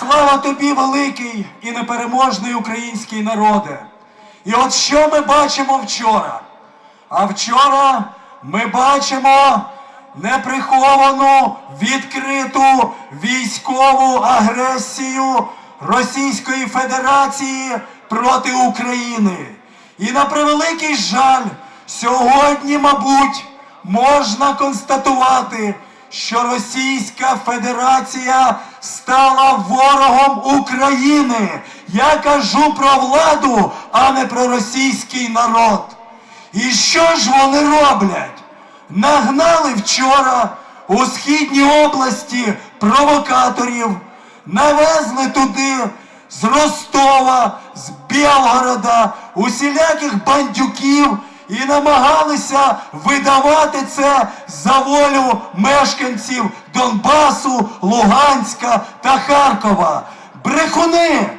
Слава тобі, великий і непереможний український народе! І от що ми бачимо вчора? А вчора ми бачимо неприховану відкриту військову агресію Російської Федерації проти України. І на превеликий жаль, сьогодні, мабуть, можна констатувати, що Російська Федерація стала ворогом України. Я кажу про владу, а не про російський народ. І що ж вони роблять? Нагнали вчора у східній області провокаторів, навезли туди з Ростова, з Білгорода, усіляких бандюків і намагалися видавати це за волю мешканців Донбасу, Луганська та Харкова. Брехуни!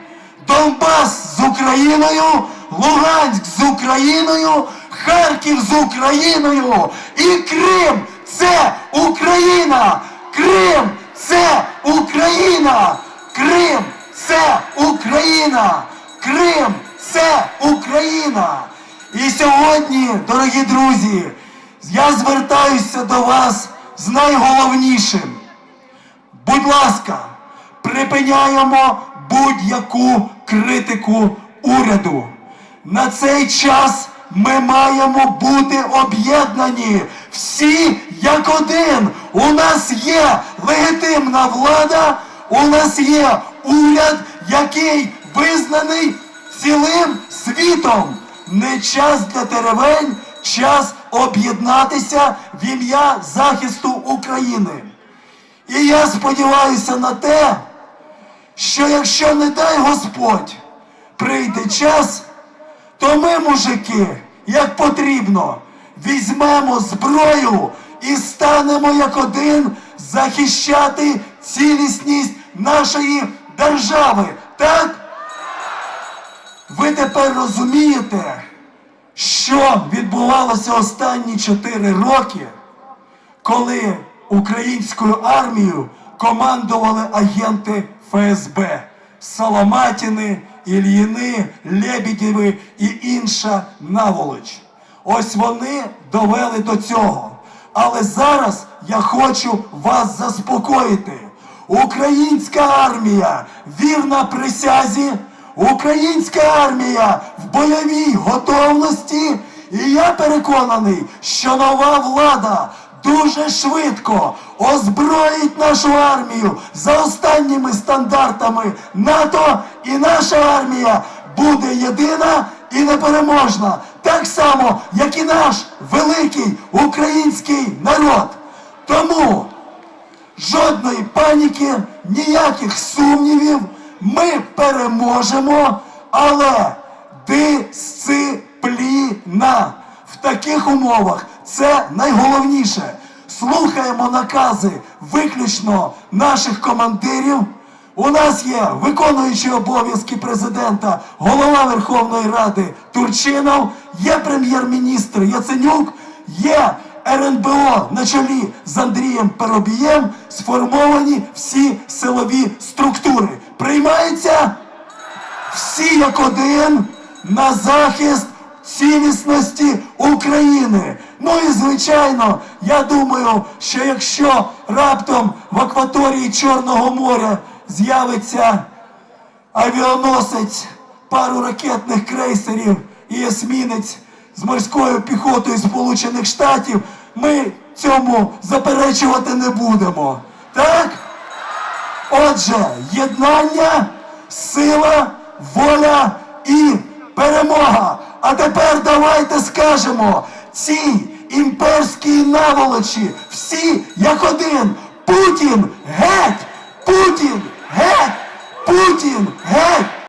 Донбас з Україною, Луганськ з Україною, Харків з Україною і Крим це Україна! Крим це Україна! Крим це Україна! Крим це Україна! І сьогодні, дорогі друзі, я звертаюся до вас з найголовнішим. Будь ласка, припиняємо будь-яку критику уряду. На цей час ми маємо бути об'єднані всі як один. У нас є легітимна влада, у нас є уряд, який визнаний цілим світом. Не час для теревень, час об'єднатися в ім'я захисту України. І я сподіваюся на те, що якщо не дай Господь прийде час, то ми, мужики, як потрібно, візьмемо зброю і станемо як один захищати цілісність нашої держави. Так? Ви тепер розумієте, що відбувалося останні 4 роки, коли українською армією командували агенти ФСБ Соломатіни, Ільїни, Лебедєви і інша наволоч. Ось вони довели до цього. Але зараз я хочу вас заспокоїти. Українська армія вірна присязі, українська армія в бойовій готовності. І я переконаний, що нова влада дуже швидко озброїть нашу армію за останніми стандартами НАТО, і наша армія буде єдина і непереможна, так само, як і наш великий український народ. Тому жодної паніки, ніяких сумнівів. Ми переможемо, але дисципліна в таких умовах це найголовніше. Слухаємо накази виключно наших командирів. У нас є виконуючий обов'язки президента, голова Верховної Ради Турчинов, є прем'єр-міністр Яценюк, є РНБО на чолі з Андрієм Парубієм, сформовані всі силові структури. Приймаються всі як один на захист цілісності України. Ну і звичайно, я думаю, що якщо раптом в акваторії Чорного моря з'явиться авіаносець, пару ракетних крейсерів і есмінець з морською піхотою Сполучених Штатів, ми цьому заперечувати не будемо. Так? Отже, єднання, сила, воля і перемога. А тепер давайте скажемо ці імперські наволочі, всі як один. Путін геть! Путін геть! Путін геть!